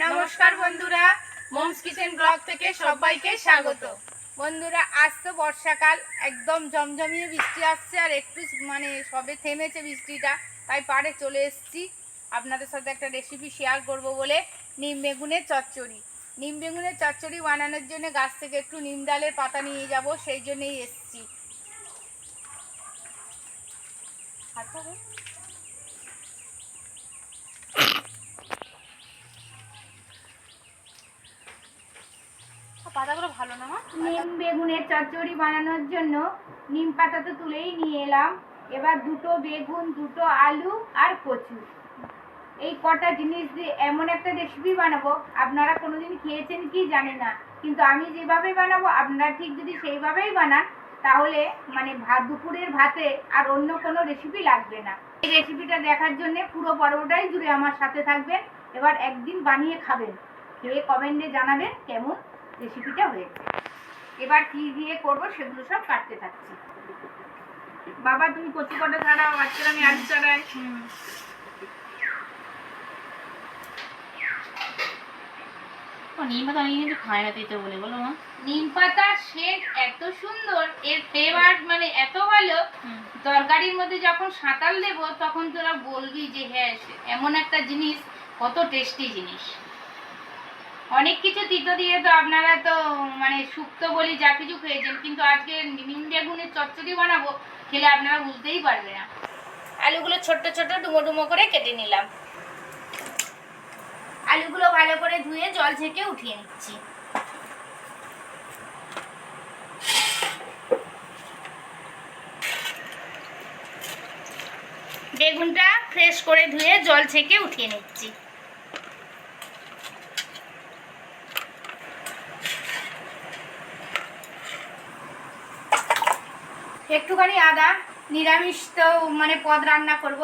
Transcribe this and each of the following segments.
নমস্কার বন্ধুরা, moms kitchen blog থেকে সবাইকে স্বাগত। বন্ধুরা, আজ তো বর্ষাকাল, একদম জমজমিয়ে বৃষ্টি আসছে আর একটু মানে সবে থেমেছে বৃষ্টিটা, তাই পাড়ে চলে এসেছি। আপনাদের সাথে একটা রেসিপি শেয়ার করব বলে, নিম বেগুনের চচ্চড়ি। নিম বেগুনের চচ্চড়ি বানানোর জন্য গাছ থেকে একটু নিম ডালের পাতা নিয়ে যাব, সেই জন্যই এসেছি। পাতাগুলো ভালো না, মা? নিম বেগুনের চচ্চড়ি বানানোর জন্য নিম পাতা তো তুলেই নিয়ে এলাম। এবার দুটো বেগুন, দুটো আলু আর কচু। এই কটা জিনিস দিয়ে এমন একটা রেসিপি বানাবো, আপনারা কোনোদিন খেয়েছেন কি জানে না, কিন্তু আমি যেভাবে বানাবো, আপনারা ঠিক যদি সেইভাবেই বানান, তাহলে মানে ভাত দুপুরের ভাতে আর অন্য কোনো রেসিপি লাগবে না। এই রেসিপিটা দেখার জন্য পুরো পর্বটাই জুড়ে আমার সাথে থাকবেন, এবার একদিন বানিয়ে খাবেন। খেয়ে কমেন্টে জানাবেন কেমন? রেসিপিটা হয়েছে এবার কি দিয়ে করব সেগুলো সব কাটতে থাকছি। বাবা তুমি কচু কটা ছাড়াও আজকে আমি আলু ছাড়াই। নিম পাতা আমি কিন্তু খাই না তুই তো বলে বলো মা। নিম পাতার সেন্ট এত সুন্দর এর ফ্লেভার মানে এত ভালো। তরকারির মধ্যে যখন সাঁতাল দেব তখন তোরা বলবি যে হ্যাঁ এমন একটা জিনিস কত টেস্টি জিনিস। অনেক কিছু তিতো দিয়ে তো আপনারা তো মানে শুক্তো বলি যা কিছু খেয়েছেন, কিন্তু আজকে নিম বেগুনের চচ্চড়ি বানাবো খেলে আপনারা বুঝতেই পারবে না। আলুগুলো ছোট্ট ছোট ডুমো ডুমো করে কেটে নিলাম। আলুগুলো ভালো করে ধুয়ে জল ছেঁকে উঠিয়ে নিচ্ছি। বেগুনটা ফ্রেশ করে ধুয়ে জল ছেঁকে উঠিয়ে নিচ্ছি। একটুখানি আদা নিরামিষ তো মানে পদ রান্না করব।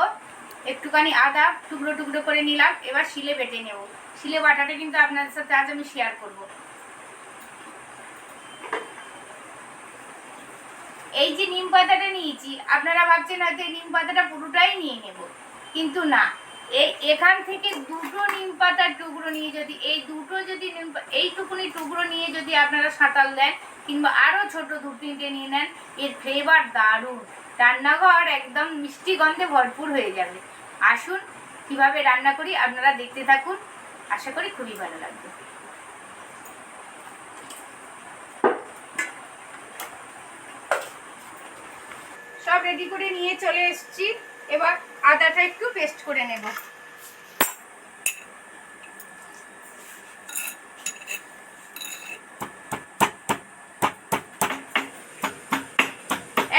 একটুখানি আদা টুকরো টুকরো করে নিলাম, এবার শিলে বেটে নেব। শিলে বাটাটা কিন্তু আপনাদের সাথে আজ আমি শেয়ার করব। এই যে নিম পাতাটা নিয়েছি, আপনারা ভাবছেন হয়তো এই নিম পাতাটা পুরোটাই নিয়ে নেব, কিন্তু না। এই এখান থেকে দুটো নিম পাতার টুকরো নিয়ে যদি, এই দুটো যদি নিম এইটুকুনি টুকরো নিয়ে যদি আপনারা সাঁতাল দেন কিংবা আরও ছোট দু তিনটে নিয়ে নেন, এর ফ্লেভার দারুণ। রান্নাঘর একদম মিষ্টি গন্ধে ভরপুর হয়ে যাবে। আসুন, কীভাবে রান্না করি আপনারা দেখতে থাকুন। আশা করি খুবই ভালো লাগবে। সব রেডি করে নিয়ে চলে এসেছি। এবার আদাটা একটু পেস্ট করে নেব।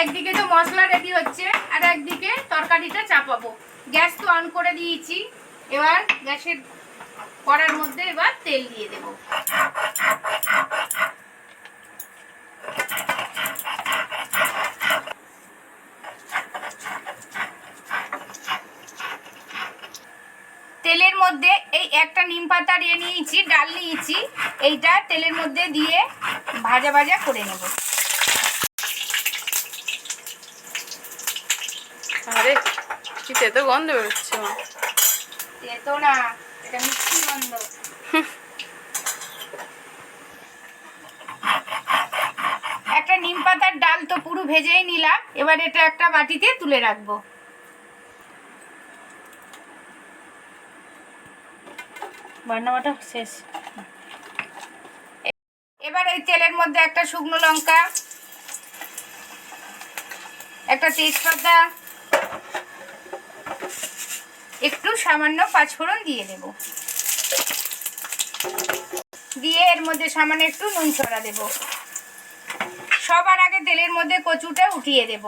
একদিকে তো মশলা রেডি হচ্ছে, আর একদিকে তরকারিটা চাপাবো। গ্যাস তো অন করে দিয়েছি। এবার গ্যাসের কড়ার মধ্যে এবার তেল দিয়ে দেব। তেলের মধ্যে এই একটা নিম পাতা দিয়ে নিয়েছি, ডাল নিয়েছি। এইটা তেলের মধ্যে দিয়ে ভাজা ভাজা করে নেব। আরে কি তেতো গন্ধ বেরোচ্ছে মা তো না এটা মিষ্টি গন্ধ একটা নিম পাতার ডাল তো পুরো ভেজেই নিলাম। এবার এটা একটা বাটিতে তুলে রাখব। শেষ। এবার এই তেলের মধ্যে একটা শুকনো লঙ্কা একটা তেজপাতা একটু সামান্য পাঁচফোড়ন দিয়ে দেব দিয়ে এর মধ্যে সামান্য একটু নুন ছড়া দেব। সবার আগে তেলের মধ্যে কচুটা উঠিয়ে দেব।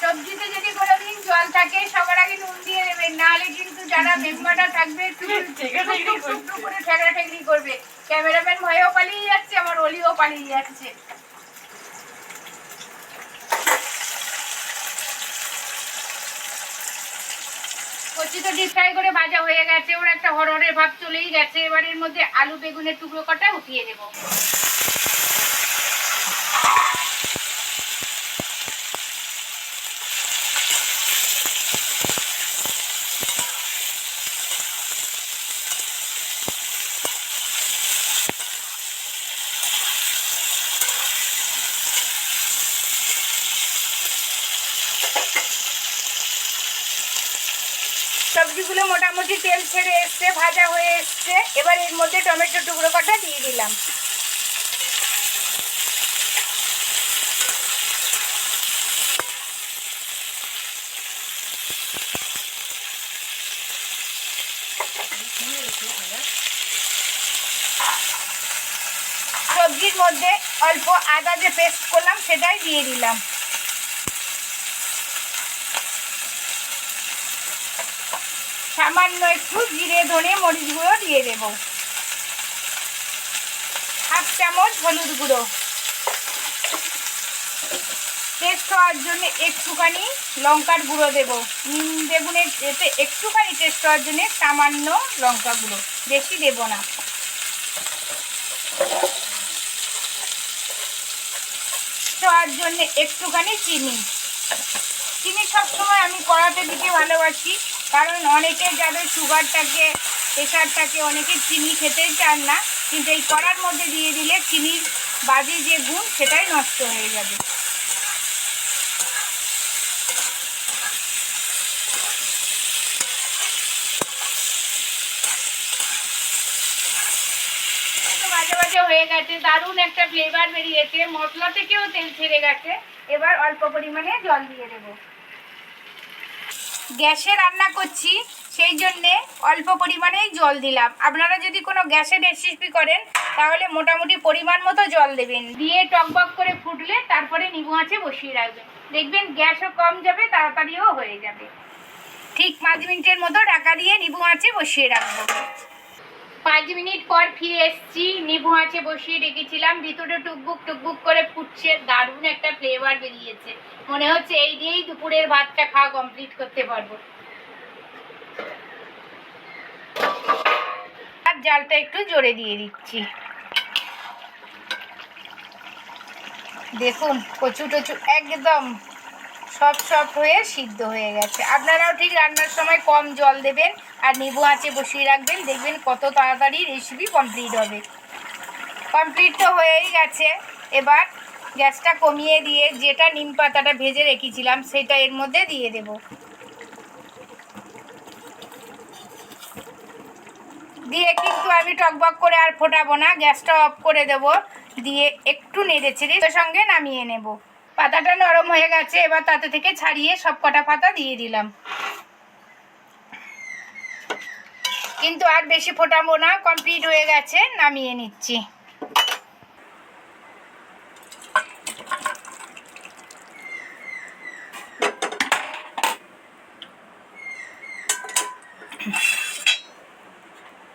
সবজিতে যদি কোনোদিন জল থাকে সবার আগে নুন দিয়ে দেবেন নাহলে কিন্তু যারা মেম্বাররা থাকবে টুক করে ঠেকরা ঠেকরি করবে। ক্যামেরাম্যান ভয়েও পালিয়ে যাচ্ছে আমার অলিও পালিয়ে যাচ্ছে। তো ডিপ করে ভাজা হয়ে গেছে, ওর একটা হরহরের ভাব চলেই গেছে। এবার মধ্যে আলু বেগুনের টুকরো কটা উঠিয়ে দেবো সবজিগুলো মোটামুটি তেল ছেড়ে এসছে, ভাজা হয়ে এসছে। এবার এর মধ্যে টমেটো টুকরো কটা দিয়ে দিলাম। সবজির মধ্যে অল্প আদা যে পেস্ট করলাম, সেটাই দিয়ে দিলাম। সামান্য একটু জিরে, ধনে, মরিচ গুঁড়ো দিয়ে দেব। হাফ চামচ হলুদ গুঁড়ো। টেস্ট হওয়ার জন্য একটুখানি লঙ্কার গুঁড়ো দেবো। নিম বেগুনের এতে একটুখানি টেস্ট হওয়ার জন্য সামান্য লঙ্কা গুঁড়ো। বেশি দেব না। হওয়ার জন্য একটুখানি চিনি। চিনি সবসময় আমি কড়াতে দিতে ভালোবাসি। কারণ অনেকে যাদের সুগার থাকে প্রেশার থাকে অনেকে চিনি খেতে চান না, কিন্তু এই কড়ার মধ্যে দিয়ে দিলে চিনির বাজে যে গুণ, সেটাই নষ্ট হয়ে যাবে। মাঝে মাঝে হয়ে গেছে, দারুণ একটা ফ্লেভার বেরিয়েছে মশলা থেকেও তেল ছেড়ে গেছে, এবার অল্প পরিমাণে জল দিয়ে দেব। গ্যাসে রান্না করছি, সেই জন্যে অল্প পরিমাণেই জল দিলাম। আপনারা যদি কোনো গ্যাসের রেসিপি করেন, তাহলে মোটামুটি পরিমাণ মতো জল দেবেন। দিয়ে টকবক করে ফুটলে তারপরে নিবু আঁচে বসিয়ে রাখবেন। দেখবেন গ্যাসও কম যাবে, তাড়াতাড়িও হয়ে যাবে। ঠিক পাঁচ মিনিটের মতো ঢাকা দিয়ে নিবু আঁচে বসিয়ে রাখব। পাঁচ মিনিট পর ফিরে এসেছি। নিবু আঁচে বসিয়ে রেখেছিলাম। ভিতরে টুকবুক টুকবুক করে ফুটছে। দারুণ একটা ফ্লেভার বেরিয়েছে। মনে হচ্ছে এই দিয়েই দুপুরের ভাতটা খাওয়া কমপ্লিট করতে পারব। আর জালটা একটু জোরে দিয়ে দিচ্ছি। দেখুন কচু টচু একদম সব সব হয়ে সিদ্ধ হয়ে গেছে। আপনারাও ঠিক রান্নার সময় কম জল দেবেন আর নিবু আঁচে বসিয়ে রাখবেন। দেখবেন কত তাড়াতাড়ি রেসিপি কমপ্লিট হবে। কমপ্লিট তো হয়েই গেছে। এবার গ্যাসটা কমিয়ে দিয়ে যেটা নিম পাতাটা ভেজে রেখেছিলাম, সেটা এর মধ্যে দিয়ে দেব। দিয়ে কিন্তু আমি টকবক করে আর ফোটাবো না। গ্যাসটা অফ করে দেব। দিয়ে একটু নেড়ে ছেড়ে সঙ্গে নামিয়ে নেব। পাতাটা নরম হয়ে গেছে, এবার তাতে থেকে ছাড়িয়ে সব কটা পাতা দিয়ে দিলাম। কিন্তু আর বেশি ফোটাবো না কমপ্লিট হয়ে গেছে, নামিয়ে নিচ্ছি।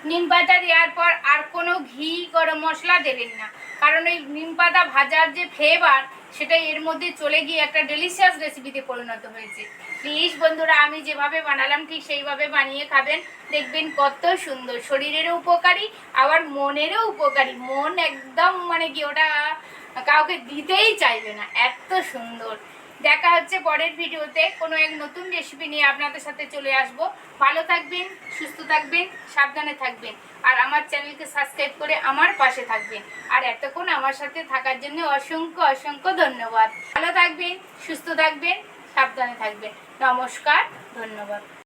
নিম পাতা দেওয়ার পর আর কোনো ঘি, গরম মশলা দেবেন না। কারণ ওই নিম পাতা ভাজার যে ফ্লেভার সেটা এর মধ্যে চলে গিয়ে একটা ডেলিশিয়াস রেসিপিতে পরিণত হয়েছে। প্লিজ বন্ধুরা, আমি যেভাবে বানালাম ঠিক সেইভাবে বানিয়ে খাবেন। দেখবেন কত সুন্দর, শরীরেরও উপকারী, আবার মনেরও উপকারী। মন একদম মানে কি ওটা কাউকে দিতেই চাইবে না। এত সুন্দর। দেখা হচ্ছে পরের ভিডিওতে। কোনো এক নতুন রেসিপি নিয়ে আপনাদের সাথে চলে আসব। ভালো থাকবেন, সুস্থ থাকবেন, সাবধানে থাকবেন। আর আমার চ্যানেলকে সাবস্ক্রাইব করে আমার পাশে থাকবেন। আর এতক্ষণ আমার সাথে থাকার জন্য অসংখ্য অসংখ্য ধন্যবাদ। ভালো থাকবেন, সুস্থ থাকবেন, সাবধানে থাকবেন। নমস্কার, ধন্যবাদ।